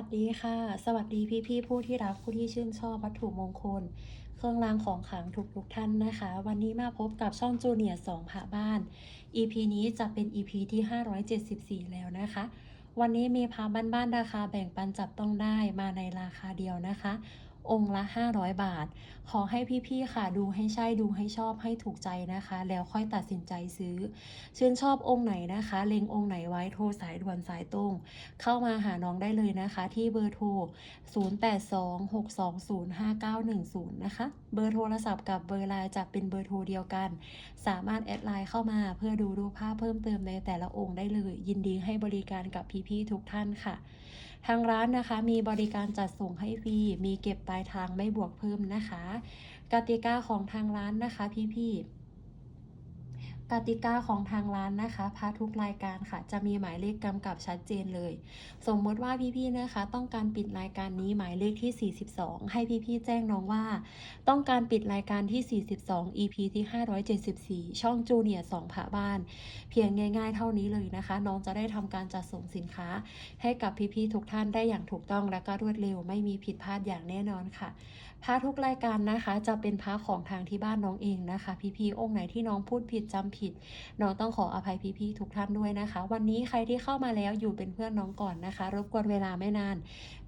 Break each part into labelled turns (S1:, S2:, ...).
S1: วัสดีค่ะ สวัสดีพี่พี่ผู้ที่รักผู้ที่ชื่นชอบวัตถุมงคล เครื่องรางของขลังทุกทุกท่านนะคะ วันนี้มาพบกับช่องจูเนียร์สองผาบ้าน EP นี้จะเป็น EP ที่ 574 แล้วนะคะ วันนี้มีพาบ้านๆราคาแบ่งปันจับต้องได้มาในราคาเดียวนะคะ องค์ละ 500 บาท ขอให้พี่ๆค่ะดูให้ใช่ดูให้ชอบให้ถูกใจนะคะ แล้วค่อยตัดสินใจซื้อ ชื่นชอบองค์ไหนนะคะ เล็งองค์ไหนไว้โทรสายด่วนสายตรง เข้ามาหาน้องได้เลยนะคะ ที่เบอร์โทร 0826205910 นะคะ เบอร์โทรศัพท์กับเบอร์ไลน์จะเป็นเบอร์โทรเดียวกัน สามารถแอดไลน์เข้ามาเพื่อดูรูปภาพเพิ่มเติมในแต่ละองค์ได้เลย ยินดีให้บริการกับพี่ๆทุกท่านค่ะ ทางร้านนะคะ มีบริการจัดส่งให้ฟรี มีเก็บปลายทางไม่บวกเพิ่มนะคะ กติกาของทางร้านนะคะพี่ๆ กติกาของทางร้านนะคะพาทุกรายการค่ะ จะมีหมายเลขกำกับชัดเจนเลย สมมติว่าพี่ๆนะคะ ต้องการปิดรายการนี้หมายเลขที่ 42 ให้พี่ๆแจ้งน้องว่า ต้องการปิดรายการที่ 42 EP ที่ 574 ช่องจูเนียร์สองผาบ้าน เพียงง่ายๆเท่านี้เลยนะคะ น้องจะได้ทำการจัดส่งสินค้า ให้กับพี่ๆทุกท่านได้อย่างถูกต้องและก็รวดเร็ว ไม่มีผิดพลาดอย่างแน่นอนค่ะ พระทุกรายการนะคะ จะเป็นพระของทางที่บ้านน้องเองนะคะ พี่ๆองค์ไหนที่น้องพูดผิดจำผิด น้องต้องขออภัยพี่ๆทุกท่านด้วยนะคะ วันนี้ใครที่เข้ามาแล้วอยู่เป็นเพื่อนน้องก่อนนะคะ รบกวนเวลาไม่นาน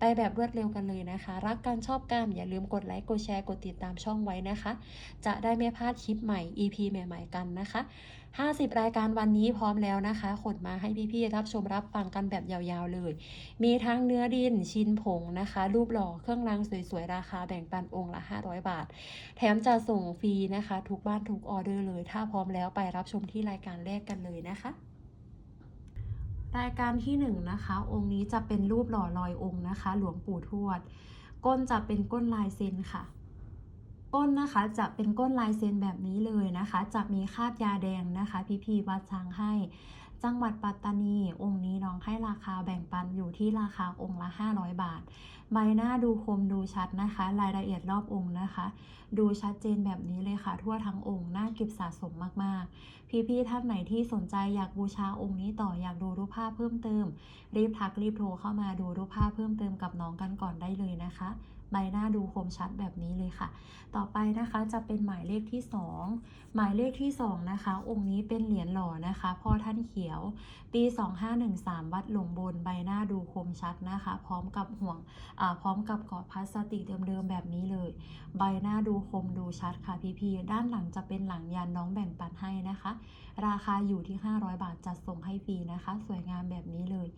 S1: ไปแบบรวดเร็วกันเลยนะคะ รักกันชอบกันอย่าลืมกดไลค์กดแชร์กดติดตามช่องไว้นะคะ จะได้ไม่พลาดคลิปใหม่ EP ใหม่ ๆ กันนะคะ 50 รายการวันนี้พร้อมแล้วนะคะขนมาให้พี่ๆรับชมรับฟังกันแบบยาวๆเลย มีทั้งเนื้อดินชินผงนะคะ รูปหล่อเครื่องรางสวยๆ ราคาแบ่งปันองค์ละ 500 บาท แถมจะส่งฟรีนะคะ ทุกบ้านทุกออเดอร์เลย ถ้าพร้อมแล้วไปรับชมที่รายการแรกกันเลยนะคะ รายการที่หนึ่งนะคะ องค์นี้จะเป็นรูปหล่อลอยองค์นะคะ หลวงปู่ทวด ก้นจะเป็นก้นลายเซ็นค่ะ ก้นนะคะจะเป็นก้นลายเซ็นแบบนี้เลยนะคะ จะมีคาบยาแดงนะคะ พี่พีวัดช้างให้ จังหวัดปัตตานี องค์นี้น้องให้ราคาแบ่งปันอยู่ที่ราคาองค์ละ 500 บาท ใบหน้าดูคมดูชัดนะคะ รายละเอียดรอบองค์นะคะ ดูชัดเจนแบบนี้เลยค่ะ ทั่วทั้งองค์น่าเก็บสะสมมากๆ พี่ๆท่านไหนที่สนใจอยากบูชาองค์นี้ต่ออยากดูรูปภาพเพิ่มเติม รีบทักรีบโทรเข้ามาดูรูปภาพเพิ่มเติมกับน้องกันก่อนได้เลยนะคะ ใบหน้าดูคมชัดแบบนี้เลยค่ะ ต่อไปนะคะจะเป็นหมายเลขที่ 2 หมายเลขที่ 2 นะคะ องค์นี้เป็นเหรียญหล่อนะคะพ่อท่านเขียว ปี 2513 วัดหลวงบนใบหน้าดูคมชัดนะคะ พร้อมกับห่วงพร้อมกับกรอบพลาสติกเดิมๆแบบนี้เลย ใบหน้าดูคมดูชัดค่ะพี่ๆด้านหลังจะเป็นหลังยันน้องแบ่งปันให้นะคะ ราคาอยู่ที่ 500 บาทจัดส่งให้ฟรีนะคะ สวยงามแบบนี้เลย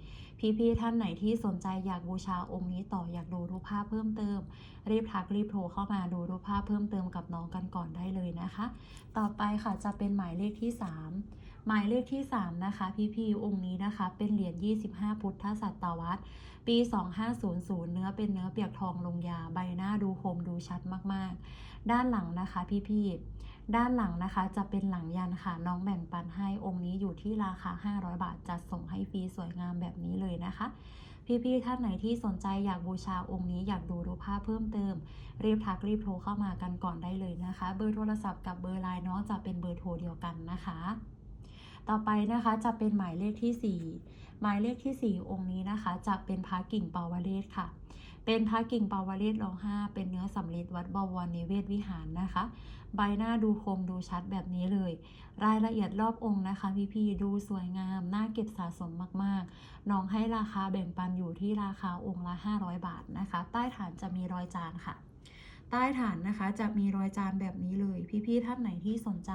S1: พี่ๆท่านไหนที่สนใจอยากบูชาองค์นี้ต่ออยากดูรูปภาพเพิ่มเติม รีบทักรีบโทรเข้ามาดูรูปภาพเพิ่มเติมกับน้องกันก่อนได้เลยนะคะ ต่อไปค่ะจะเป็นหมายเลขที่ 3หมายเลขที่ 3 นะคะ พี่ๆองค์นี้นะคะ เป็นเหรียญ 25 พุทธศตวรรษ ปี 2500 เนื้อเป็นเนื้อเปียกทองลงยา ใบหน้าดูคมดูชัดมาก ๆ ด้านหลังนะคะ พี่ๆ ด้านหลังนะคะจะเป็นหลังยันค่ะ น้องแบ่งปันให้องค์นี้อยู่ที่ราคา 500 บาท จัดส่งให้ฟรีสวยงามแบบนี้เลยนะคะ พี่ๆท่านไหนที่สนใจอยากบูชาองค์นี้อยากดูรูปภาพเพิ่มเติม รีบทักรีบโทรเข้ามากันก่อนได้เลยนะคะ เบอร์โทรศัพท์กับเบอร์ไลน์เนาะจะเป็นเบอร์โทรเดียวกันนะคะ ต่อไปนะคะจะเป็นหมายเลขที่ 4 หมายเลขที่ 4 องค์นี้นะคะ จะเป็นพระกิ่งปาวเรศค่ะ เป็นพระกิ่งปาวเรศรองห้าเป็นเนื้อสำริดวัดบวรนิเวศวิหารนะคะ ใบหน้าดูคมดูชัดแบบนี้เลย รายละเอียดรอบองค์นะคะ พี่ๆดูสวยงามน่าเก็บสะสมมากๆ น้องให้ราคาแบ่งปันอยู่ที่ราคาองค์ละ 500 บาทนะคะ ใต้ฐานจะมีรอยจานค่ะ ใต้ฐานนะคะ จะมีรอยจานแบบนี้เลย พี่ๆท่านไหนที่สนใจ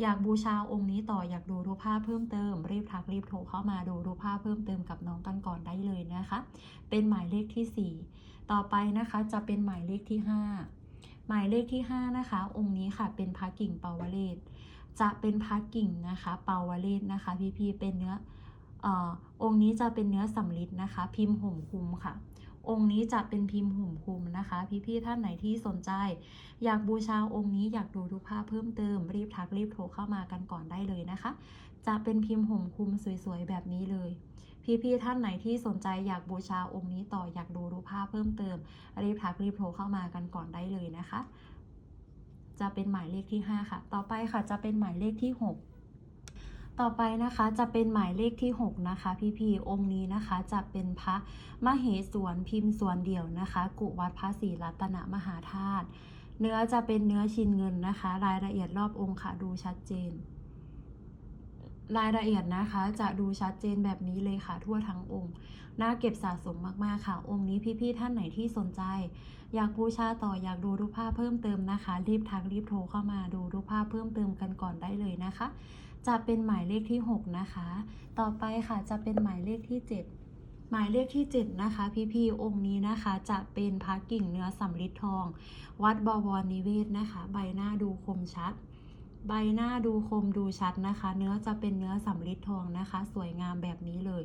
S1: อยากบูชาองค์นี้ต่ออยากดูรูปภาพเพิ่มเติม รีบทักรีบโทรเข้ามาดูรูปภาพเพิ่มเติมกับน้องกันก่อนได้เลยนะคะ เป็นหมายเลขที่ 4 ต่อไปนะคะจะเป็นหมายเลขที่ 5 หมายเลขที่ 5 นะคะ องค์นี้ค่ะเป็นพระกิ่งเปาวเรศจะเป็นพระกิ่งนะคะเปาวเรศนะคะ พี่ๆเป็นเนื้อเอ่อองค์นี้จะเป็นเนื้อสำริดนะคะ พิมพ์ห่มคุมค่ะ องค์นี้จะเป็นพิมพ์หุ่มคุมนะคะ พี่ๆท่านไหนที่สนใจ อยากบูชาองค์นี้อยากดูรูปภาพเพิ่มเติม รีบทักรีบโทรเข้ามากันก่อนได้เลยนะคะ จะเป็นพิมพ์ห่มคุมสวยๆแบบนี้เลย พี่ๆท่านไหนที่สนใจอยากบูชาองค์นี้ต่ออยากดูรูปภาพเพิ่มเติม รีบทักรีบโทรเข้ามากันก่อนได้เลยนะคะ จะเป็นหมายเลขที่ 5 ค่ะ ต่อไปค่ะจะเป็นหมายเลขที่ 6 ต่อไปนะคะจะเป็นหมายเลขที่ 6 นะคะ พี่พีองค์นี้นะคะจะเป็นพระมเหสวนพิมพ์สวนเดี่ยวนะคะ กุวัดพระศรีรัตนมหาธาตุเนื้อจะเป็นเนื้อชินเงินนะคะ รายละเอียดรอบองค์ค่ะดูชัดเจน รายละเอียดนะคะจะดูชัดเจนแบบนี้เลยค่ะทั่วทั้งองค์น่าเก็บสะสมมากๆค่ะ องค์นี้พี่ๆท่านไหนที่สนใจ อยากบูชาต่ออยากดูรูปภาพเพิ่มเติมนะคะ รีบทักรีบโทรเข้ามาดูรูปภาพเพิ่มเติมกันก่อนได้เลยนะคะ จะเป็นหมายเลขที่ 6 นะคะ ต่อไปค่ะจะเป็นหมายเลขที่ 7 หมายเลขที่ 7 นะคะ พี่ๆองค์นี้นะคะจะเป็นพระกิ่งเนื้อสำริดทอง วัดบวรนิเวศนะคะ ใบหน้าดูคมชัด ใบหน้าดูคมดูชัดนะคะ เนื้อจะเป็นเนื้อสำริดทองนะคะ สวยงามแบบนี้เลย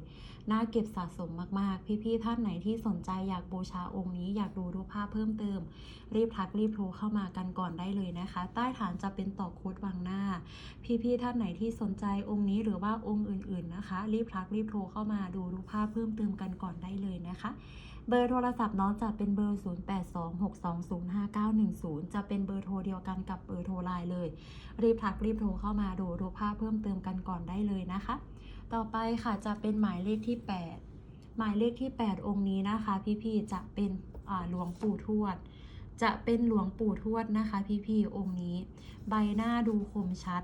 S1: น่าเก็บสะสมมากๆ พี่ๆท่านไหนที่สนใจอยากบูชาองค์นี้อยากดูรูปภาพเพิ่มเติม รีบทักรีบโทรเข้ามากันก่อนได้เลยนะคะ ใต้ฐานจะเป็นตอกโคดวางหน้า พี่ๆท่านไหนที่สนใจองค์นี้หรือว่าองค์อื่น ๆนะคะ รีบทักรีบโทรเข้ามาดูรูปภาพเพิ่มเติมกันก่อนได้เลยนะคะ เบอร์โทรศัพท์น้องจะเป็นเบอร์ 0826205910 จะเป็นเบอร์โทรเดียวกันกับเบอร์โทรไลน์เลย รีบทักรีบโทรเข้ามาดูรูปภาพเพิ่มเติมกันก่อนได้เลยนะคะ ต่อไปค่ะจะเป็นหมายเลขที่ 8 หมายเลขที่ 8 องค์นี้นะคะ พี่ๆจะเป็นหลวงปู่ทวด จะเป็นหลวงปู่ทวดนะคะ พี่ๆองค์นี้ ใบหน้าดูคมชัด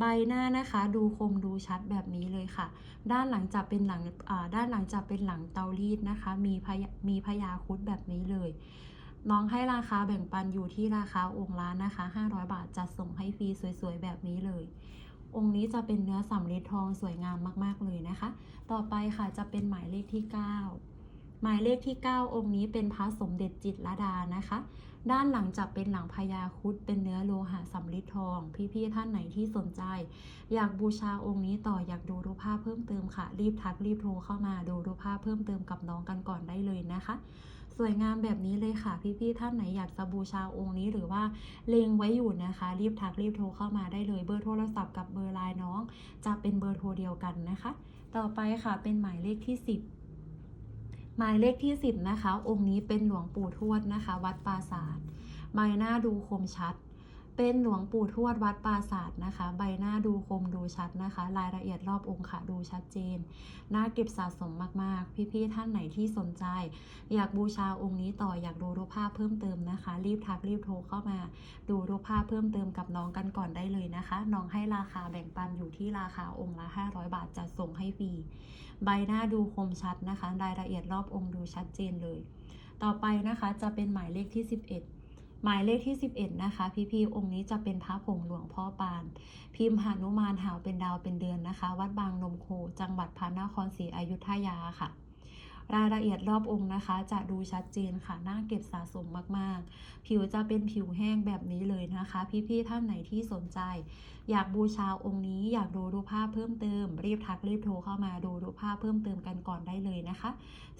S1: ใบหน้านะคะ ดูคมดูชัดแบบนี้เลยค่ะ ด้านหลังจะเป็นหลังด้านหลังจะเป็นหลังเตารีดนะคะ มีพยามีพยาคุดแบบนี้เลย น้องให้ราคาแบ่งปันอยู่ที่ราคาองค์ละนะคะ 500 บาทจัดส่งให้ฟรีสวยๆ แบบนี้เลย องค์นี้จะเป็นเนื้อสำริดทองสวยงามมากๆเลยนะคะ ต่อไปค่ะจะเป็นหมายเลขที่ 9 หมายเลขที่ 9 องค์นี้เป็นพระสมเด็จจิตรลดานะคะ ด้านหลังจะเป็นหลังพญาคุดเป็นเนื้อโลหะสำริดทอง พี่ๆท่านไหนที่สนใจ อยากบูชาองค์นี้ต่ออยากดูรูปภาพเพิ่มเติมค่ะ รีบทักรีบโทรเข้ามาดูรูปภาพเพิ่มเติมกับน้องกันก่อนได้เลยนะคะสวยงามแบบนี้เลยค่ะ พี่ๆท่านไหนอยากจะบูชาองค์นี้หรือว่าเลงไว้อยู่นะคะ รีบทักรีบโทรเข้ามาได้เลยเบอร์โทรศัพท์กับเบอร์ไลน์น้อง จะเป็นเบอร์โทรเดียวกันนะคะ ต่อไปค่ะเป็นหมายเลขที่ 10 หมายเลขที่ 10 นะคะ องค์นี้เป็นหลวงปู่ทวดนะคะ วัดปราสาสตร์ใบหน้าดูคมชัด เป็นหลวงปู่ทวดวัดปราศาสตร์นะคะ ใบหน้าดูคมดูชัดนะคะ รายละเอียดรอบองค์ค่ะดูชัดเจน น่าเก็บสะสมมากๆ พี่ๆท่านไหนที่สนใจ อยากบูชาองค์นี้ต่ออยากดูรูปภาพเพิ่มเติมนะคะ รีบทักรีบโทรเข้ามา ดูรูปภาพเพิ่มเติมกับน้องกันก่อนได้เลยนะคะ น้องให้ราคาแบ่งปันอยู่ที่ราคาองค์ละ 500 บาทจัดส่งให้ฟรีใบหน้าดูคมชัดนะคะ รายละเอียดรอบองค์ดูชัดเจนเลย ต่อไปนะคะจะเป็นหมายเลขที่ 11 หมายเลขที่ 11 นะคะ พี่พีองค์นี้จะเป็นพระผงหลวงพ่อปาน พิมพ์หานุมานหาวเป็นดาวเป็นเดือนนะคะ วัดบางนมโค จังหวัดพระนครศรีอยุธยาค่ะ รายละเอียดรอบองค์นะคะ จะดูชัดเจนค่ะน่าเก็บสะสมมากๆ ผิวจะเป็นผิวแห้งแบบนี้เลยนะคะ พี่ๆท่านไหนที่สนใจ อยากบูชาองค์นี้อยากดูรูปภาพเพิ่มเติม รีบทักรีบโทรเข้ามาดูรูปภาพเพิ่มเติมกันก่อนได้เลยนะคะ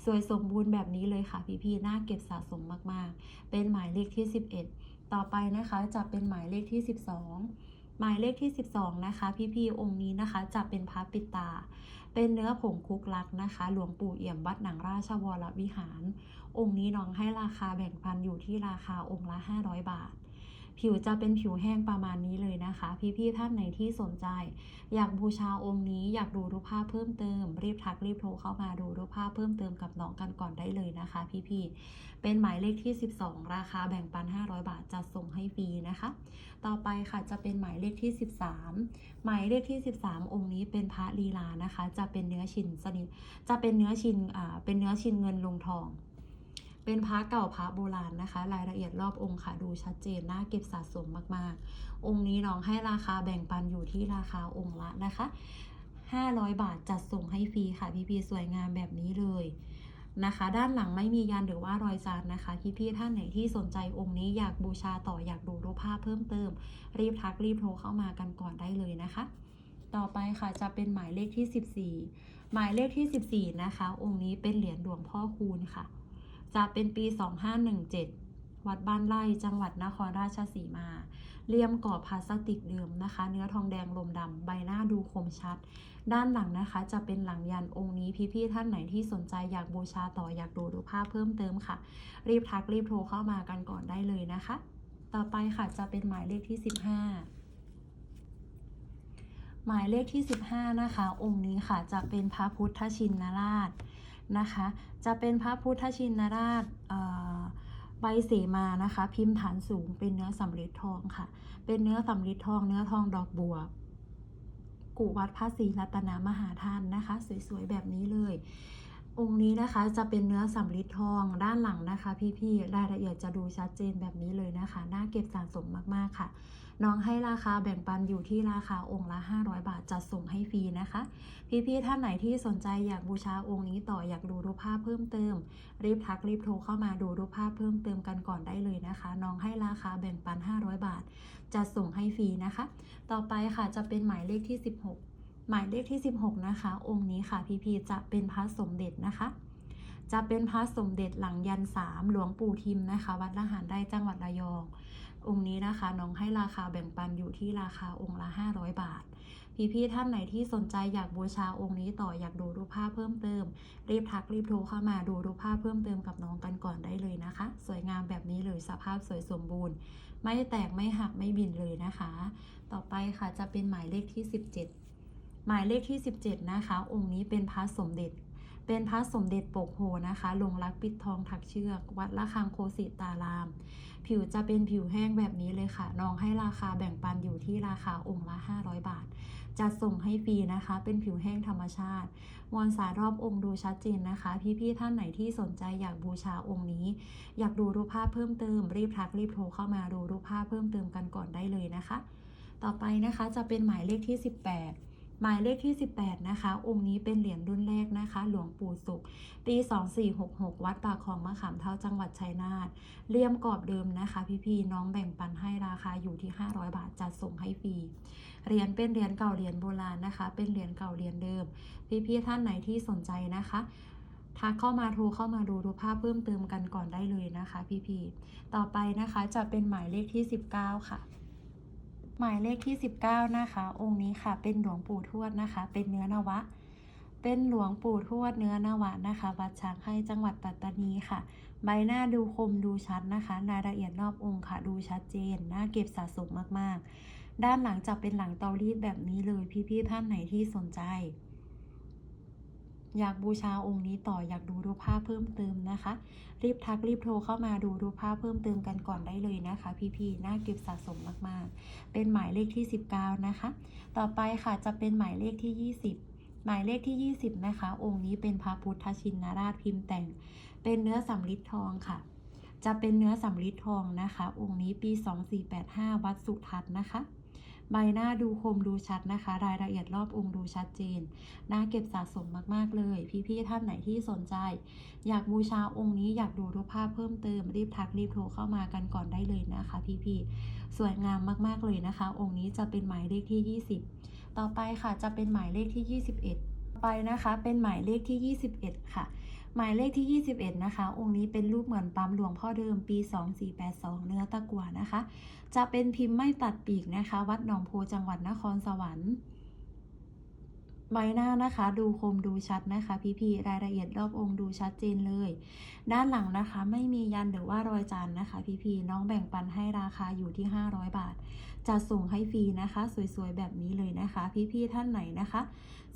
S1: สวยสมบูรณ์แบบนี้เลยค่ะ พี่ๆน่าเก็บสะสมมากๆ เป็นหมายเลขที่ 11 ต่อไปนะคะจะเป็นหมายเลขที่ 12 หมายเลขที่ 12 นะคะ พี่ๆองค์นี้นะคะ จะเป็นพระปิตา เป็นเนื้อผงคุกลักนะคะ หลวงปู่เอี่ยมวัดหนังราชวรวิหาร องค์นี้น้องให้ราคาแบ่งพันอยู่ที่ราคาองค์ละ 500 บาท ผิวจะเป็นผิวแห้งประมาณนี้เลยนะคะ พี่ๆท่านไหนที่สนใจ อยากบูชาองค์นี้อยากดูรูปภาพเพิ่มเติม รีบทักรีบโทรเข้ามาดูรูปภาพเพิ่มเติมกับน้องกันก่อนได้เลยนะคะ พี่ๆเป็นหมายเลขที่ 12 ราคาแบ่งปัน 500 บาทจัดส่งให้ฟรีนะคะ ต่อไปค่ะจะเป็นหมายเลขที่ 13 หมายเลขที่ 13 องค์นี้เป็นพระลีลานะคะ จะเป็นเนื้อชินสนิทจะเป็นเนื้อชินอ่าเป็นเนื้อชินเงินลงทอง เป็นพระเก่าพระโบราณนะคะ รายละเอียดรอบองค์ค่ะ ดูชัดเจนน่าเก็บสะสมมากๆ องค์นี้น้องให้ราคาแบ่งปันอยู่ที่ราคาองค์ละนะคะ 500 บาทจัดส่งให้ฟรีค่ะ พี่พีสวยงามแบบนี้เลยนะคะ ด้านหลังไม่มียันหรือว่ารอยจานนะคะพี่พี่ๆท่านไหนที่สนใจองค์นี้อยากบูชาต่ออยากดูรูปภาพเพิ่มเติม รีบทักรีบโทรเข้ามากันก่อนได้เลยนะคะ ต่อไปค่ะจะเป็นหมายเลขที่ 14 หมายเลขที่ 14 นะคะ องค์นี้เป็นเหรียญหลวงพ่อคูณค่ะ จะเป็นปี 2517 วัดบ้านไร่จังหวัดนครราชสีมา เลี่ยมกรอพลาสติกเดิมนะคะ เนื้อทองแดงลมดำใบหน้าดูคมชัด ด้านหลังนะคะ จะเป็นหลังยันองค์นี้พี่ๆท่านไหนที่สนใจอยากบูชาต่ออยากดูรูปภาพเพิ่มเติมค่ะ รีบทักรีบโทรเข้ามากันก่อนได้เลยนะคะ ต่อไปค่ะจะเป็นหมายเลขที่ 15หมายเลขที่ 15 นะคะ องค์นี้ค่ะจะเป็นพระพุทธชินราช นะคะ จะเป็นพระพุทธชินราชใบเสมานะคะ พิมพ์ฐานสูงเป็นเนื้อสำริดทองค่ะ เป็นเนื้อสำริดทองเนื้อทองดอกบัวกุวัดพระศรีรัตนมหาธาตุนะคะ สวยๆแบบนี้เลย องค์นี้นะคะจะเป็นเนื้อสำริดทองด้านหลังนะคะ พี่ๆรายละเอียดจะดูชัดเจนแบบนี้เลยนะคะ น่าเก็บสะสมมากๆค่ะ น้องให้ราคาแบ่งปันอยู่ที่ราคาองค์ละ 500 บาทจัดส่งให้ฟรีนะคะ พี่ๆท่านไหนที่สนใจอยากบูชาองค์นี้ต่ออยากดูรูปภาพเพิ่มเติม รีบทักรีบโทรเข้ามาดูรูปภาพเพิ่มเติมกันก่อนได้เลยนะคะ น้องให้ราคาแบ่งปัน 500 บาทจัดส่งให้ฟรีนะคะ ต่อไปค่ะจะเป็นหมายเลขที่ 16 หมายเลขที่ 16 นะคะ องค์นี้ค่ะพี่ๆจะเป็นพระสมเด็จนะคะจะเป็นพระสมเด็จหลังยันสามหลวงปู่ทิมนะคะ วัดละหารได้จังหวัดระยอง องค์นี้นะคะน้องให้ราคาแบ่งปันอยู่ที่ราคาองค์ละ 500 บาท พี่ๆท่านไหนที่สนใจอยากบูชาองค์นี้ต่ออยากดูรูปภาพเพิ่มเติม รีบทักรีบโทรเข้ามาดูรูปภาพเพิ่มเติมกับน้องกันก่อนได้เลยนะคะ สวยงามแบบนี้เลยสภาพสวยสมบูรณ์ ไม่แตกไม่หักไม่บินเลยนะคะ ต่อไปค่ะจะเป็นหมายเลขที่ 17 หมายเลขที่ 17 นะคะ องค์นี้เป็นพระสมเด็จ เป็นพระสมเด็จปกโพนะคะลงรักปิดทองถักเชือก วัดละคังโคสิตาราม ผิวจะเป็นผิวแห้งแบบนี้เลยค่ะ น้องให้ราคาแบ่งปันอยู่ที่ราคาองค์ละ 500 บาท จะส่งให้ฟรีนะคะ เป็นผิวแห้งธรรมชาติมวลสารรอบองค์ดูชัดเจนนะคะ พี่ๆท่านไหนที่สนใจอยากบูชาองค์นี้ อยากดูรูปภาพเพิ่มเติม รีบทักรีบโทรเข้ามาดูรูปภาพเพิ่มเติมกันก่อนได้เลยนะคะ ต่อไปนะคะจะเป็นหมายเลขที่ 18 หมายเลขที่ 18 นะคะ องค์นี้เป็นเหรียญรุ่นแรกนะคะ หลวงปู่สุข ปี 2466 วัดปากคลองมะขามเท่าจังหวัดชัยนาทเลี่ยมกรอบเดิมนะคะ พี่ๆน้องแบ่งปันให้ราคาอยู่ที่ 500 บาทจัดส่งให้ฟรีเหรียญเป็นเหรียญเก่าเหรียญโบราณนะคะ เป็นเหรียญเก่าเหรียญเดิม พี่ๆท่านไหนที่สนใจนะคะทักเข้ามาโทรเข้ามาดูรูปภาพเพิ่มเติมกันก่อนได้เลยนะคะ พี่ๆต่อไปนะคะจะเป็นหมายเลขที่ 19 ค่ะ หมายเลขที่ 19 นะคะ องค์นี้ค่ะ เป็นหลวงปู่ทวดนะคะ เป็นเนื้อนวะ เป็นหลวงปู่ทวดเนื้อนวะนะคะ วัดช้างให้จังหวัดปัตตานีค่ะ ใบหน้าดูคมดูชัดนะคะ รายละเอียดรอบองค์ค่ะ ดูชัดเจน น่าเก็บสะสมมากๆ ด้านหลังจะเป็นหลังเตารีดแบบนี้เลยพี่ๆท่านไหนที่สนใจ อยากบูชาองค์นี้ต่ออยากดูรูปภาพเพิ่มเติมนะคะ รีบทักรีบโทรเข้ามาดูรูปภาพเพิ่มเติมกันก่อนได้เลยนะคะ พี่ๆน่าเก็บสะสมมากๆ เป็นหมายเลขที่ 19 นะคะ ต่อไปค่ะจะเป็นหมายเลขที่ 20 หมายเลขที่ 20 นะคะ องค์นี้เป็นพระพุทธชินราชพิมพ์แต่ง เป็นเนื้อสำริดทองค่ะ จะเป็นเนื้อสำริดทองนะคะ องค์นี้ปี 2485 วัดสุทัศน์นะคะ ใบหน้าดูคมดูชัดนะคะ รายละเอียดรอบองค์ดูชัดเจนน่าเก็บสะสมมากๆเลย พี่ๆท่านไหนที่สนใจ อยากบูชาองค์นี้อยากดูรูปภาพเพิ่มเติมรีบทักรีบโทรเข้ามากันก่อนได้เลยนะคะ พี่ๆสวยงามมากๆเลยนะคะ องค์นี้จะเป็นหมายเลขที่ 20 ต่อไปค่ะจะเป็นหมายเลขที่ 21ต่อไปนะคะเป็นหมายเลขที่ 21 ค่ะหมายเลขที่ 21 นะคะ องค์นี้เป็นรูปเหมือนปั๊มหลวงพ่อเดิมปี 2482 เนื้อตะกั่วนะคะ จะเป็นพิมพ์ไม่ตัดปีกนะคะ วัดหนองโพจังหวัดนครสวรรค์ ใบหน้านะคะ ดูคมดูชัดนะคะ พี่ๆรายละเอียดรอบองค์ดูชัดเจนเลย ด้านหลังนะคะ ไม่มียันหรือว่ารอยจานนะคะ พี่ๆน้องแบ่งปันให้ราคาอยู่ที่ 500 บาท จะส่งให้ฟรีนะคะ สวยๆ แบบนี้เลยนะคะ พี่ๆท่านไหนนะคะ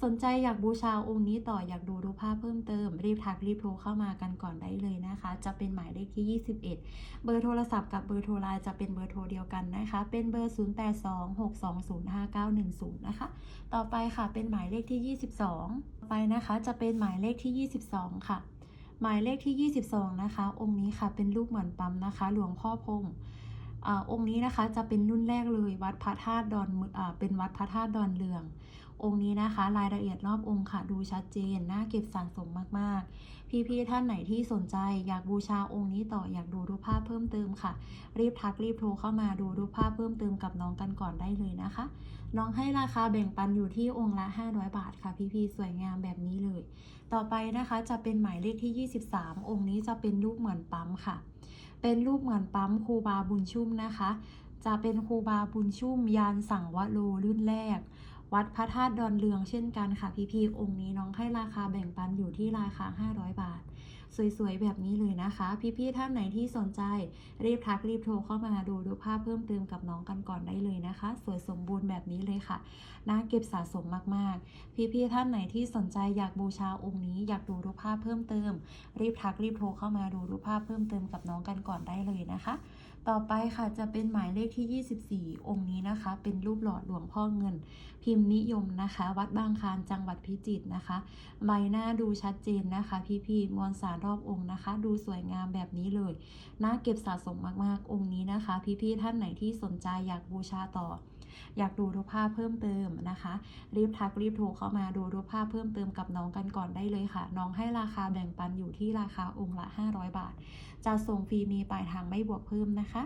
S1: สนใจอยากบูชาองค์นี้ต่ออยากดูรูปภาพเพิ่มเติม รีบทักรีบโทรเข้ามากันก่อนได้เลยนะคะ จะเป็นหมายเลขที่ 21 เบอร์โทรศัพท์กับเบอร์โทรไลน์จะเป็นเบอร์โทรเดียวกันนะคะ เป็นเบอร์ 0826205910 นะคะ ต่อไปค่ะเป็นหมายเลขที่ 22 ต่อไปนะคะจะเป็นหมายเลขที่ 22 ค่ะ หมายเลขที่ 22 นะคะ องค์นี้ค่ะเป็นรูปเหมือนปั๊มนะคะ หลวงพ่อพงอา องค์นี้นะคะจะเป็นรุ่นแรกเลยวัดพระธาตุดอนเป็นวัดพระธาตุดอนเรือง องค์นี้นะคะ รายละเอียดรอบองค์ค่ะดูชัดเจนน่าเก็บสะสมมากๆ พี่ๆท่านไหนที่สนใจอยากบูชาองค์นี้ต่ออยากดูรูปภาพเพิ่มเติมค่ะ รีบทักรีบโทรเข้ามาดูรูปภาพเพิ่มเติมกับน้องกันก่อนได้เลยนะคะ น้องให้ราคาแบ่งปันอยู่ที่องค์ละ 500 บาทค่ะ พี่ๆสวยงามแบบนี้เลย ต่อไปนะคะจะเป็นหมายเลขที่ 23 องค์นี้จะเป็นรูปเหมือนปั๊มค่ะ เป็นรูปเหมือนปั๊มครูบาบุญชุ่มนะคะ จะเป็นครูบาบุญชุ่มยานสังวโรรุ่นแรก วัดพระธาตุดอนเรืองเช่นกันค่ะพี่ๆองค์นี้น้องให้ราคาแบ่งปันอยู่ที่ราคา 500 บาท สวยๆ แบบนี้เลยนะคะ พี่ๆท่านไหนที่สนใจ รีบทักรีบโทรเข้ามาดูดูภาพเพิ่มเติมกับน้องกันก่อนได้เลยนะคะ สวยสมบูรณ์แบบนี้เลยค่ะน่าเก็บสะสมมากๆ พี่ๆท่านไหนที่สนใจอยากบูชาองค์นี้ อยากดูรูปภาพเพิ่มเติม รีบทักรีบโทรเข้ามาดูรูปภาพเพิ่มเติมกับน้องกันก่อนได้เลยนะคะ ต่อไปค่ะจะเป็นหมายเลขที่ 24 องค์นี้นะคะ เป็นรูปหล่อหลวงพ่อเงิน พิมพ์นิยมนะคะ วัดบางคลานจังหวัดพิจิตรนะคะ ใบหน้าดูชัดเจนนะคะ พี่ๆมวลสารรอบองค์นะคะ ดูสวยงามแบบนี้เลยน่าเก็บสะสมมากๆองค์นี้นะคะ พี่ๆท่านไหนที่สนใจอยากบูชาต่อ อยากดูรูปภาพเพิ่มเติมนะคะ รีบทักรีบโทรเข้ามาดูรูปภาพเพิ่มเติมกับน้องกันก่อนได้เลยค่ะ น้องให้ราคาแบ่งปันอยู่ที่ราคาองค์ละ 500 บาท จะส่งฟรีมีปลายทางไม่บวกเพิ่มนะคะ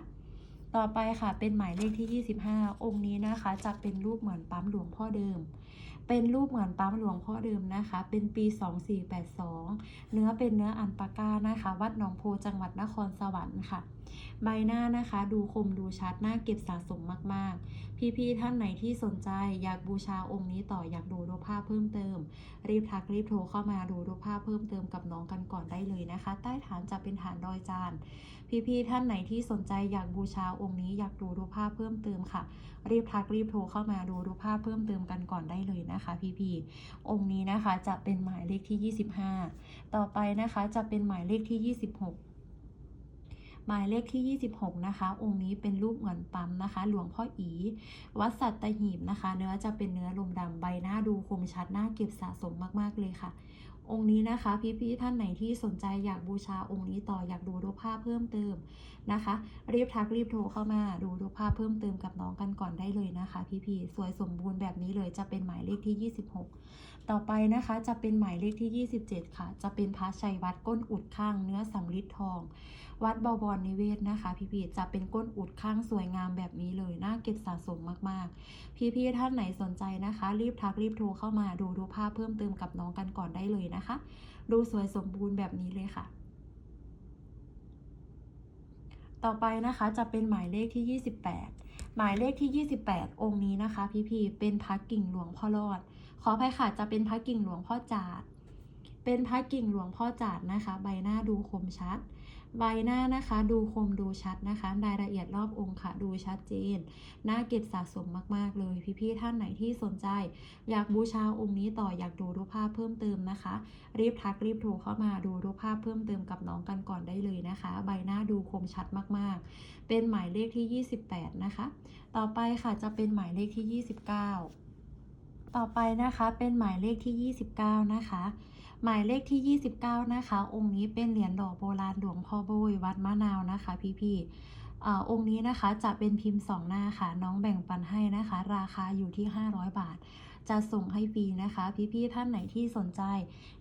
S1: ต่อไปค่ะเป็นหมายเลขที่ 25 องค์นี้นะคะ จะเป็นรูปเหมือนปั๊มหลวงพ่อเดิม เป็นรูปเหมือนปั๊มหลวงพ่อเดิมนะคะ เป็นปี 2482 เนื้อเป็นเนื้ออันปาก้านะคะ วัดหนองโพจังหวัดนครสวรรค์ค่ะ ใบหน้านะคะดูคมดูชัดน่าเก็บสะสมมากๆ พี่ๆท่านไหนที่สนใจอยากบูชาองค์นี้ต่ออยากดูรูปภาพเพิ่มเติม รีบทักรีบโทรเข้ามาดูรูปภาพเพิ่มเติมกับน้องกันก่อนได้เลยนะคะ ใต้ฐานจะเป็นฐานรอยจาน พี่ๆท่านไหนที่สนใจอยากบูชาองค์นี้อยากดูรูปภาพเพิ่มเติมค่ะ รีบทักรีบโทรเข้ามาดูรูปภาพเพิ่มเติมกันก่อนได้เลยนะคะ พี่ๆองค์นี้นะคะจะเป็นหมายเลขที่ 25 ต่อไปนะคะจะเป็นหมายเลขที่ 26หมายเลขที่ 26 นะคะ องค์นี้เป็นรูปเหมือนปั๊มนะคะ หลวงพ่ออี วัดสัตหีบนะคะ เนื้อจะเป็นเนื้อลมดำใบหน้าดูคมชัดหน่าเก็บสะสมมากๆเลยค่ะ องค์นี้นะคะพี่ๆท่านไหนที่สนใจอยากบูชาองค์นี้ต่ออยากดูรูปภาพเพิ่มเติมนะคะ รีบทักรีบโทรเข้ามาดูรูปภาพเพิ่มเติมกับน้องกันก่อนได้เลยนะคะ พี่ๆสวยสมบูรณ์แบบนี้เลยจะเป็นหมายเลขที่ 26 ต่อไปนะคะจะเป็นหมายเลขที่ 27 ค่ะ จะเป็นพระชัยวัดก้นอุดข้างเนื้อสำริดทอง วัดบวรนิเวศนะคะ พี่ๆจะเป็นก้นอุดข้างสวยงามแบบนี้เลยน่าเก็บสะสมมากๆ พี่ๆท่านไหนสนใจนะคะ รีบทักรีบโทรเข้ามาดูรูภาพเพิ่มเติมกับน้องกันก่อนได้เลยนะคะ ดูสวยสมบูรณ์แบบนี้เลยค่ะต่อไปนะคะจะเป็นหมายเลขที่ 28 หมายเลขที่ 28 องค์นี้นะคะ พี่ๆเป็นพระกิ่งหลวงพ่อรอด ขออภัยค่ะจะเป็นพระกิ่งหลวงพ่อจาดเป็นพระกิ่งหลวงพ่อจาดนะคะ ใบหน้าดูคมชัด ใบหน้านะคะ ดูคมดูชัดนะคะ รายละเอียดรอบองค์ค่ะ ดูชัดเจน น่าเก็บสะสมมากๆ เลย พี่ๆท่านไหนที่สนใจ อยากบูชาองค์นี้ต่ออยากดูรูปภาพเพิ่มเติมนะคะ รีบทักรีบโทรเข้ามาดูรูปภาพเพิ่มเติมกับน้องกันก่อนได้เลยนะคะ ใบหน้าดูคมชัดมากๆ เป็นหมายเลขที่ 28 นะคะ ต่อไปค่ะจะเป็นหมายเลขที่ 29 ต่อไปนะคะเป็นหมายเลขที่ 29 นะคะ หมายเลขที่ 29 นะคะ องค์นี้เป็นเหรียญดอกโบราณหลวงพ่อโบยวัดมะนาวนะคะ พี่ๆอองค์นี้นะคะจะเป็นพิมพ์สองหน้าค่ะ น้องแบ่งปันให้นะคะ ราคาอยู่ที่ 500 บาท จะส่งให้ฟรีนะคะ พี่ๆท่านไหนที่สนใจ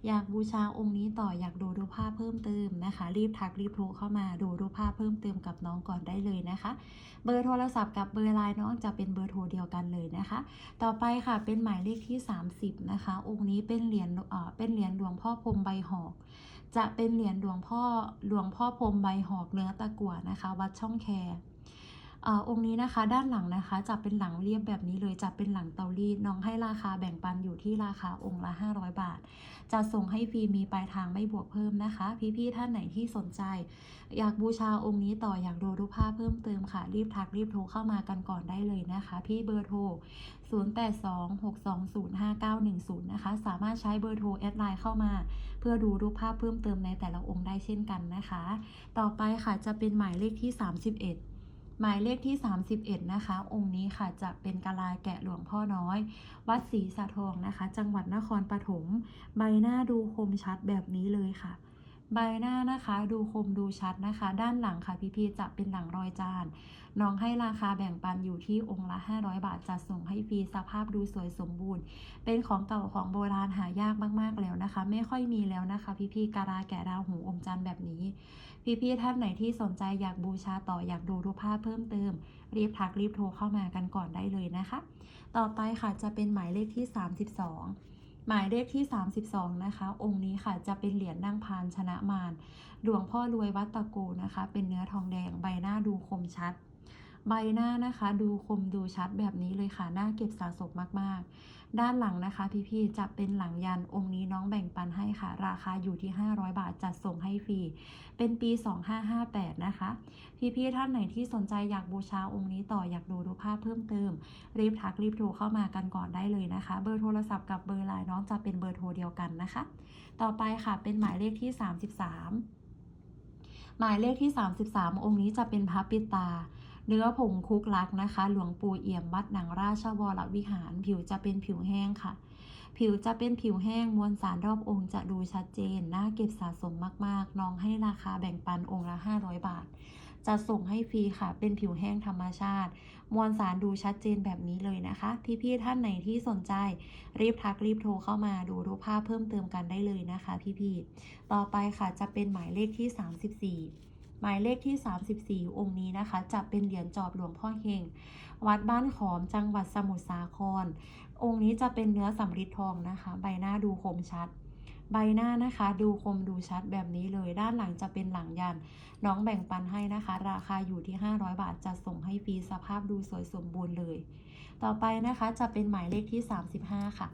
S1: อยากบูชาองค์นี้ต่ออยากดูรูปภาพเพิ่มเติมนะคะ รีบทักรีบโทรเข้ามาดูรูปภาพเพิ่มเติมกับน้องก่อนได้เลยนะคะ เบอร์โทรศัพท์กับเบอร์ไลน์น้องจะเป็นเบอร์โทรเดียวกันเลยนะคะ ต่อไปค่ะเป็นหมายเลขที่ 30 นะคะ องค์นี้เป็นเหรียญเอ่อเป็นเหรียญหลวงพ่อพรมใบหอกจะเป็นเหรียญหลวงพ่อหลวงพ่อพรมใบหอกเนื้อตะกั่วนะคะ วัดช่องแคเอองค์นี้นะคะ ด้านหลังนะคะจะเป็นหลังเรียบแบบนี้เลยจะเป็นหลังเตารีดน้องให้ราคาแบ่งปันอยู่ที่ราคาองค์ละ 500 บาท จะส่งให้ฟรีมีปลายทางไม่บวกเพิ่มนะคะ พี่ๆท่านไหนที่สนใจ อยากบูชาองค์นี้ต่ออยากดูรูปภาพเพิ่มเติมค่ะ รีบทักรีบโทรเข้ามากันก่อนได้เลยนะคะ พี่เบอร์โทร 0826205910 นะคะ สามารถใช้เบอร์โทรแอดไลน์เข้ามา เพื่อดูรูปภาพเพิ่มเติมในแต่ละองค์ได้เช่นกันนะคะ ต่อไปค่ะจะเป็นหมายเลขที่ 31 หมายเลขที่ 31 นะคะ องค์นี้ค่ะจะเป็นกะลาแกะหลวงพ่อน้อย วัดศรีสะทองนะคะ จังหวัดนครปฐมใบหน้าดูคมชัดแบบนี้เลยค่ะ ใบหน้านะคะดูคมดูชัดนะคะ ด้านหลังค่ะพี่พีจะเป็นหลังรอยจานน้องให้ราคาแบ่งปันอยู่ที่องค์ละ 500 บาทจัดส่งให้ฟรีสภาพดูสวยสมบูรณ์ เป็นของเก่าของโบราณหายากมากๆแล้วนะคะ ไม่ค่อยมีแล้วนะคะ พี่ๆการาแกะดาวหูอมจันแบบนี้ พี่ๆท่านไหนที่สนใจอยากบูชาต่ออยากดูรูปภาพเพิ่มเติม รีบทักรีบโทรเข้ามากันก่อนได้เลยนะคะ ต่อไปค่ะจะเป็นหมายเลขที่ 32หมายเลขที่ 32 นะคะ องค์นี้ค่ะจะเป็นเหรียญนั่งพานชนะมารหลวงพ่อรวยวัดตะโกนะคะ เป็นเนื้อทองแดงใบหน้าดูคมชัด ใบหน้านะคะ ดูคมดูชัดแบบนี้เลยค่ะ หน่าเก็บสะสมมาก ด้านหลังนะคะ พี่ๆจะเป็นหลังยันองค์นี้น้องแบ่งปันให้ค่ะ ราคาอยู่ที่ 500 บาทจัดส่งให้ฟรี เป็นปี 2558 นะคะ พี่ๆท่านไหนที่สนใจอยากบูชาองค์นี้ต่ออยากดูรูปภาพเพิ่มเติม รีบทักรีบโทรเข้ามากันก่อนได้เลยนะคะ เบอร์โทรศัพท์กับเบอร์ไลน์น้องจะเป็นเบอร์โทรเดียวกันนะคะ ต่อไปค่ะเป็นหมายเลขที่ 33 หมายเลขที่ 33 องค์นี้จะเป็นพระปิตา เนื้อผงคุกลักนะคะ หลวงปู่เอี่ยมวัดหนังราชวรวิหาร ผิวจะเป็นผิวแห้งค่ะ ผิวจะเป็นผิวแห้งมวลสารรอบองค์จะดูชัดเจนน่าเก็บสะสมมากๆ น้องให้ราคาแบ่งปันองค์ละ 500 บาท จะส่งให้ฟรีค่ะ เป็นผิวแห้งธรรมชาติ มวลสารดูชัดเจนแบบนี้เลยนะคะ พี่ๆท่านไหนที่สนใจ รีบทักรีบโทรเข้ามาดูรูปภาพเพิ่มเติมกันได้เลยนะคะ พี่ๆต่อไปค่ะจะเป็นหมายเลขที่ 34 หมายเลขที่ 34 องค์นี้นะคะ จะเป็นเหรียญจอบหลวงพ่อเฮง วัดบ้านขอมจังหวัดสมุทรสาคร องค์นี้จะเป็นเนื้อสำริดทองนะคะ ใบหน้าดูคมชัด ใบหน้านะคะ ดูคมดูชัดแบบนี้เลย ด้านหลังจะเป็นหลังยัน น้องแบ่งปันให้นะคะ ราคาอยู่ที่ 500 บาทจะส่งให้ฟรีสภาพดูสวยสมบูรณ์เลย ต่อไปนะคะจะเป็นหมายเลขที่ 35 ค่ะ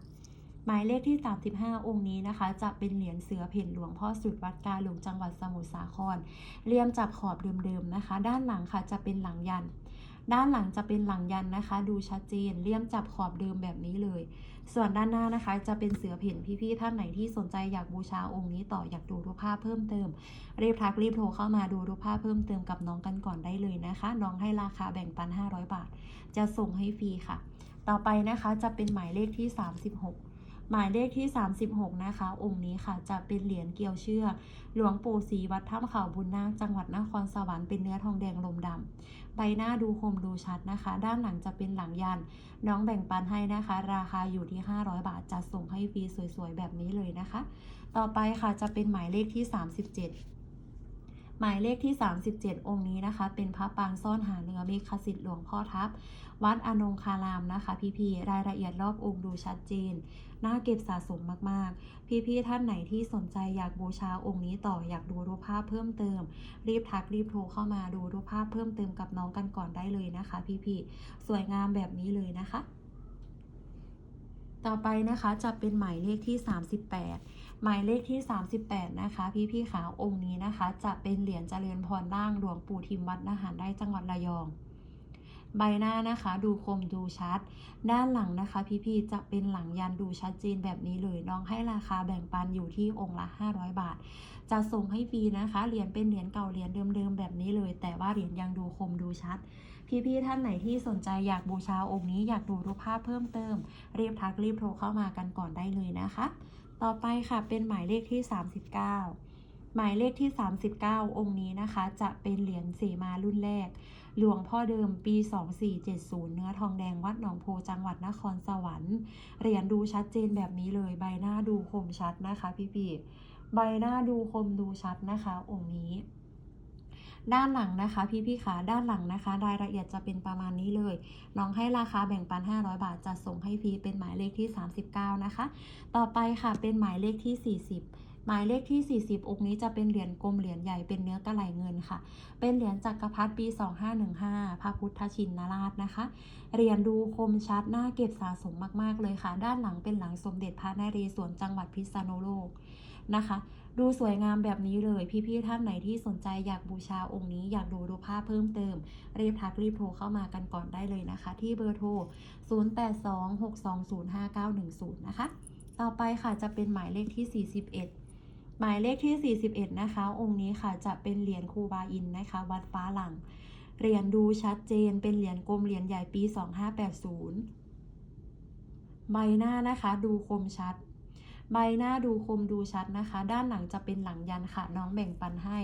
S1: หมายเลขที่ 35 องค์นี้นะคะ จะเป็นเหรียญเสือเพ่นหลวงพ่อสุดวัดกาหลวงจังหวัดสมุทรสาครเรียมจับขอบเดิมๆนะคะ ด้านหลังค่ะจะเป็นหลังยัน ด้านหลังจะเป็นหลังยันนะคะ ดูชัดเจนเลี่ยมจับขอบเดิมแบบนี้เลย ส่วนด้านหน้านะคะ จะเป็นเสือเพ่นพี่ๆท่านไหนที่สนใจอยากบูชาองค์นี้ต่ออยากดูรูปภาพเพิ่มเติมรีบทักรีบโทรเข้ามาดูรูปภาพเพิ่มเติมกับน้องกันก่อนได้เลยนะคะ น้องให้ราคาแบ่งปัน 500 บาท จะส่งให้ฟรีค่ะ ต่อไปนะคะจะเป็นหมายเลขที่ 36 หมายเลขที่ 36 นะคะ องค์นี้ค่ะจะเป็นเหรียญเกี่ยวเชือกหลวงปู่ศรีวัดถ้ำเขาบุญนาคจังหวัดนครสวรรค์เป็นเนื้อทองแดงลมดำใบหน้าดูคมดูชัดนะคะ ด้านหลังจะเป็นหลังยัน น้องแบ่งปันให้นะคะ ราคาอยู่ที่ 500 บาทจะส่งให้ฟรีสวยๆ แบบนี้เลยนะคะ ต่อไปค่ะจะเป็นหมายเลขที่ 37 หมายเลขที่ 37 องค์นี้นะคะ เป็นพระปางซ่อนหาเนื้อเมฆสิทธิ์หลวงพ่อทับวัดอนงคารามนะคะ พี่ๆ รายละเอียดรอบองค์ดูชัดเจน น่าเก็บสะสมมากๆ พี่ๆ ท่านไหนที่สนใจอยากบูชาองค์นี้ต่ออยากดูรูปภาพเพิ่มเติม รีบทักรีบโทรเข้ามาดูรูปภาพเพิ่มเติมกับน้องกันก่อนได้เลยนะคะ พี่ๆ สวยงามแบบนี้เลยนะคะ ต่อไปนะคะจะเป็นหมายเลขที่ 38 หมายเลขที่ 38 นะคะ พี่พี่ๆขาวองค์นี้นะคะ จะเป็นเหรียญเจริญพรล่างหลวงปู่ทิมวัดนาหารได้จังหวัดระยอง ใบหน้านะคะ ดูคมดูชัด ด้านหลังนะคะ พี่พี่ๆจะเป็นหลังยันดูชัดเจนแบบนี้เลยน้องให้ราคาแบ่งปันอยู่ที่องค์ละ 500 บาท จะส่งให้ฟรีนะคะเหรียญเป็นเหรียญเก่าเหรียญเดิมๆแบบนี้เลย แต่ว่าเหรียญยังดูคมดูชัดพี่ๆท่านไหนที่สนใจอยากบูชาองค์นี้อยากดูรูปภาพเพิ่มเติมรีบทักรีบโทรเข้ามากันก่อนได้เลยนะคะ ต่อไปค่ะเป็นหมายเลขที่ 39 หมายเลขที่ 39 องค์นี้นะคะ จะเป็นเหรียญเสมารุ่นแรก หลวงพ่อเดิมปี 2470 เนื้อทองแดงวัดหนองโพจังหวัดนครสวรรค์เหรียญดูชัดเจนแบบนี้เลย ใบหน้าดูคมชัดนะคะ พี่ๆใบหน้าดูคมดูชัดนะคะ องค์นี้ ด้านหลังนะคะ พี่ๆขาด้านหลังนะคะ รายละเอียดจะเป็นประมาณนี้เลย น้องให้ราคาแบ่งปัน 500 บาทจะส่งให้ฟรีเป็นหมายเลขที่ 39 นะคะ ต่อไปค่ะเป็นหมายเลขที่ 40 หมายเลขที่ 40 องค์นี้จะเป็นเหรียญกลมเหรียญใหญ่เป็นเนื้อกระไหลเงินค่ะ เป็นเหรียญจักรพรรดิปี 2515 พระพุทธชินนราชนะคะ เหรียญดูคมชัดหน่าเก็บสะสมมากๆเลยค่ะ ด้านหลังเป็นหลังสมเด็จพระนเรศวรจังหวัดพิษณุโลกนะคะ ดูสวยงามแบบนี้เลยพี่ๆท่านไหนที่สนใจอยากบูชาองค์นี้อยากดูรูปภาพเพิ่มเติม รีบทักรีบโทรเข้ามากันก่อนได้เลยนะคะ ที่เบอร์โทร 0826205910 นะคะ ต่อไปค่ะจะเป็นหมายเลขที่ 41 หมายเลขที่ 41 นะคะ องค์นี้ค่ะจะเป็นเหรียญคูบาอินนะคะ วัดฟ้าหลัง เหรียญดูชัดเจน เป็นเหรียญกลมเหรียญใหญ่ปี 2580 ใบหน้านะคะดูคมชัด ใบหน้าดูคมดูชัดนะคะ ด้านหลังจะเป็นหลังยันค่ะ น้องแบ่งปันให้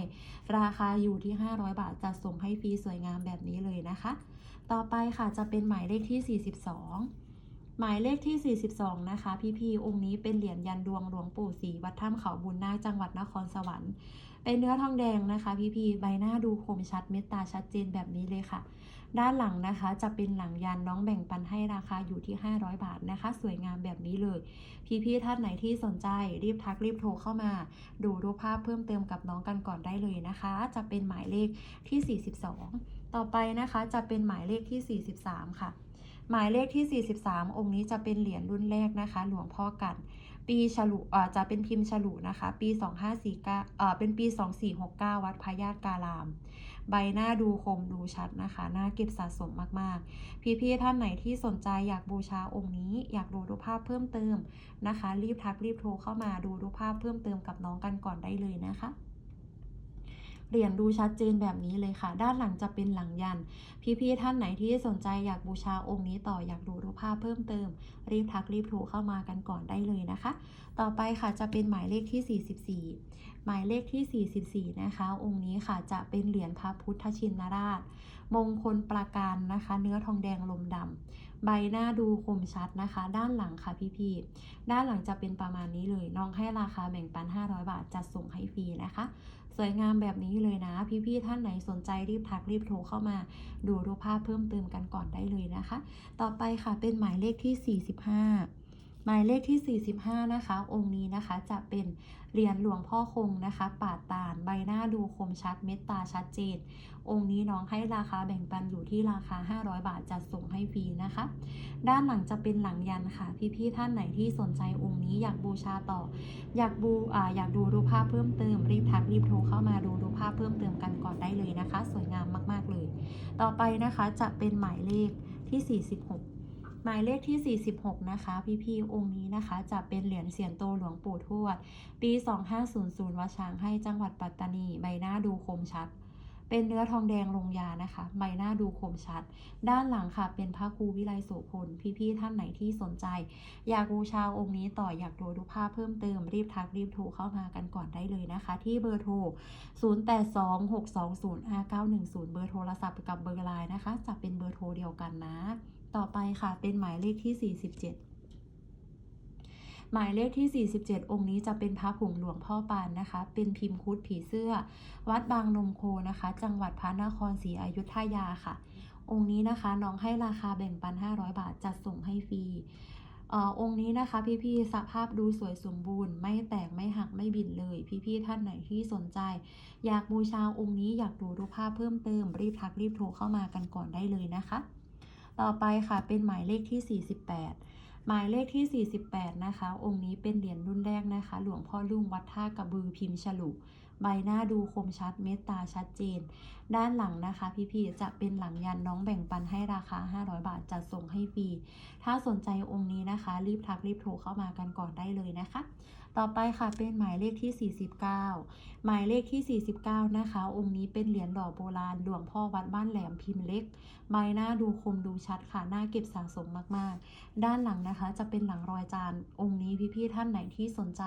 S1: ราคาอยู่ที่ 500 บาทจะส่งให้ฟรีสวยงามแบบนี้เลยนะคะ ต่อไปค่ะจะเป็นหมายเลขที่ 42 หมายเลขที่ 42 นะคะ พี่ๆองค์นี้เป็นเหรียญยันดวงหลวงปู่ศรีวัดถ้ำเขาบุญนาคจังหวัดนครสวรรค์ เป็นเนื้อทองแดงนะคะ พี่ๆใบหน้าดูคมชัดเม็ดตาชัดเจนแบบนี้เลยค่ะ ด้านหลังนะคะ จะเป็นหลังยันน้องแบ่งปันให้ราคาอยู่ที่ 500 บาทนะคะ สวยงามแบบนี้เลย พี่ๆท่านไหนที่สนใจรีบทักรีบโทรเข้ามา ดูรูปภาพเพิ่มเติมกับน้องกันก่อนได้เลยนะคะ จะเป็นหมายเลขที่ 42 ต่อไปนะคะจะเป็นหมายเลขที่ 43 ค่ะ หมายเลขที่ 43 องค์นี้จะเป็นเหรียญรุ่นแรกนะคะ หลวงพ่อกัน ปีฉลุเอ่อจะเป็นพิมพ์ฉลุนะคะ ปี 2549เอ่อเป็นปี 2469 วัดพญาติการาม ใบหน้าดูคมดูชัดนะคะหน่าเก็บสะสมมากๆ พี่ๆท่านไหนที่สนใจอยากบูชาองค์นี้ อยากดูรูปภาพเพิ่มเติมนะคะ รีบทักรีบโทรเข้ามาดูรูปภาพเพิ่มเติมกับน้องกันก่อนได้เลยนะคะ เหรียญดูชัดเจนแบบนี้เลยค่ะ ด้านหลังจะเป็นหลังยัน พี่ๆท่านไหนที่สนใจอยากบูชาองค์นี้ต่ออยากดูรูปภาพเพิ่มเติม รีบทักรีบโทรเข้ามากันก่อนได้เลยนะคะ ต่อไปค่ะจะเป็นหมายเลขที่ 44 หมายเลขที่ 44 นะคะ องค์นี้ค่ะจะเป็นเหรียญพระพุทธชินราช มงคลประการนะคะ เนื้อทองแดงลมดำใบหน้าดูคมชัดนะคะ ด้านหลังค่ะพี่ๆด้านหลังจะเป็นประมาณนี้เลยน้องให้ราคาแบ่งปัน 500 บาทจัดส่งให้ฟรีนะคะ วยงามแบบนี้เลยนะ พี่ๆท่านไหนสนใจรีบทักรีบโทรเข้ามา ดูรูปภาพเพิ่มเติมกันก่อนได้เลยนะคะ ต่อไปค่ะเป็นหมายเลขที่ 45หมายเลขที่ 45 นะคะ องค์นี้นะคะจะเป็นเหรียญหลวงพ่อคงนะคะ ปาดตาลใบหน้าดูคมชัดเม็ดตาชัดเจน องค์นี้น้องให้ราคาแบ่งปันอยู่ที่ราคา 500 บาทจัดส่งให้ฟรีนะคะ ด้านหลังจะเป็นหลังยันค่ะ พี่ๆท่านไหนที่สนใจองค์นี้อยากบูชาต่อ อยากบูอ่าอยากดูรูปภาพเพิ่มเติมรีบทักรีบโทรเข้ามาดูรูปภาพเพิ่มเติมกันก่อนได้เลยนะคะ สวยงามมากๆเลย ต่อไปนะคะจะเป็นหมายเลขที่ 46หมายเลขที่ 46 นะคะ พี่ๆ องค์นี้นะคะ จะเป็นเหรียญเสียนโตหลวงปู่ทวด ปี 2500 วัดช้างให้จังหวัดปัตตานี ใบหน้าดูคมชัด เป็นเนื้อทองแดงลงยานะคะ ใบหน้าดูคมชัด ด้านหลังค่ะ เป็นพระครูวิไลโสพล พี่ๆท่านไหนที่สนใจ อยากบูชาองค์นี้ต่ออยากดูรูปภาพเพิ่มเติม รีบทักรีบโทรเข้ามากันก่อนได้เลยนะคะ ที่เบอร์โทร 0826205910 เบอร์โทรศัพท์กับเบอร์ไลน์นะคะ จะเป็นเบอร์โทรเดียวกันนะ ต่อไปค่ะ เป็นหมายเลขที่ 47 หมายเลขที่ 47 องค์นี้จะเป็นพระผงหลวงพ่อปานนะคะ เป็นพิมพ์คุดผีเสื้อ วัดบางนมโคนะคะ จังหวัดพระนครศรีอยุธยาค่ะ องค์นี้นะคะน้องให้ราคาแบ่งปัน 500 บาทจัดส่งให้ฟรีเออองค์นี้นะคะพี่ๆสภาพดูสวยสมบูรณ์ ไม่แตกไม่หักไม่บินเลย พี่ๆท่านไหนที่สนใจ อยากบูชาองค์นี้อยากดูรูปภาพเพิ่มเติม รีบทักรีบโทรเข้ามากันก่อนได้เลยนะคะ ต่อไปค่ะเป็นหมายเลขที่ 48 หมายเลขที่ 48 นะคะ องค์นี้เป็นเหรียญรุ่นแรกนะคะ หลวงพ่อลุ่งวัดท่ากระบือพิมพ์ฉลุใบหน้าดูคมชัดเมตตาชัดเจน ด้านหลังนะคะ พี่ๆจะเป็นหลังยันน้องแบ่งปันให้ราคา 500 บาทจัดส่งให้ฟรี ถ้าสนใจองค์นี้นะคะ รีบทักรีบโทรเข้ามากันก่อนได้เลยนะคะ ต่อไปค่ะเป็นหมายเลขที่ 49 หมายเลขที่ 49 นะคะ องค์นี้เป็นเหรียญหล่อโบราณหลวงพ่อวัดบ้านแหลมพิมพ์เล็ก ใบหน้าดูคมดูชัดค่ะน่าเก็บสะสมมากๆ ด้านหลังนะคะ จะเป็นหลังรอยจานองค์นี้พี่ๆท่านไหนที่สนใจ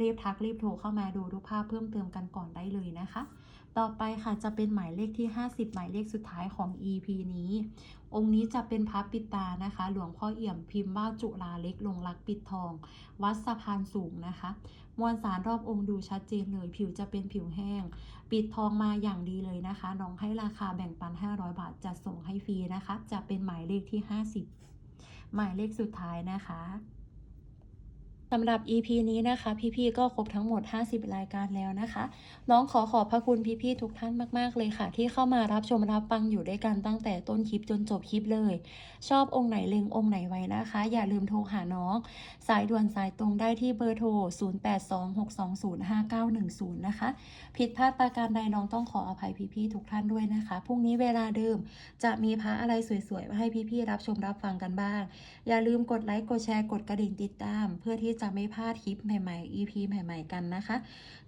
S1: รีบทักรีบโทรเข้ามาดูรูปภาพเพิ่มเติมกันก่อนได้เลยนะคะ ต่อไปค่ะจะเป็นหมายเลขที่ 50 หมายเลขสุดท้ายของ EP นี้ องค์นี้จะเป็นพระปิตานะคะ หลวงพ่อเอี่ยมพิมพ์ว่าจุลาเล็กลงรักปิดทอง วัดสะพานสูงนะคะ มวลสารรอบองค์ดูชัดเจนเลย ผิวจะเป็นผิวแห้ง ปิดทองมาอย่างดีเลยนะคะ น้องให้ราคาแบ่งปัน 500 บาทจะส่งให้ฟรีนะคะ จะเป็นหมายเลขที่ 50 หมายเลขสุดท้ายนะคะ สำหรับ EP นี้นะคะ พี่ๆก็ครบทั้งหมด 50 รายการแล้วนะคะ น้องขอขอบพระคุณพี่ๆทุกท่านมากๆเลยค่ะ ที่เข้ามารับชมรับฟังอยู่ด้วยกันตั้งแต่ต้นคลิปจนจบคลิปเลย ชอบองค์ไหนเล็งองค์ไหนไว้นะคะ อย่าลืมโทรหาน้อง สายด่วนสายตรงได้ที่เบอร์โทร 0826205910 นะคะ ผิดพลาดประการใดน้องต้องขออภัยพี่ๆทุกท่านด้วยนะคะพรุ่งนี้เวลาเดิมจะมีพระอะไรสวยๆมาให้พี่ๆรับชมรับฟังกันบ้าง อย่าลืมกดไลค์กดแชร์กดกระดิ่งติดตาม เพื่อที่จะไม่พลาดคลิปใหม่ๆ EP ใหม่ๆกันนะคะ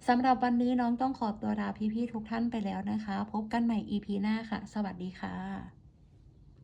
S1: สำหรับวันนี้น้องต้องขอตัวลาพี่ๆทุกท่านไปแล้วนะคะ พบกันใหม่ EP หน้าค่ะ สวัสดีค่ะ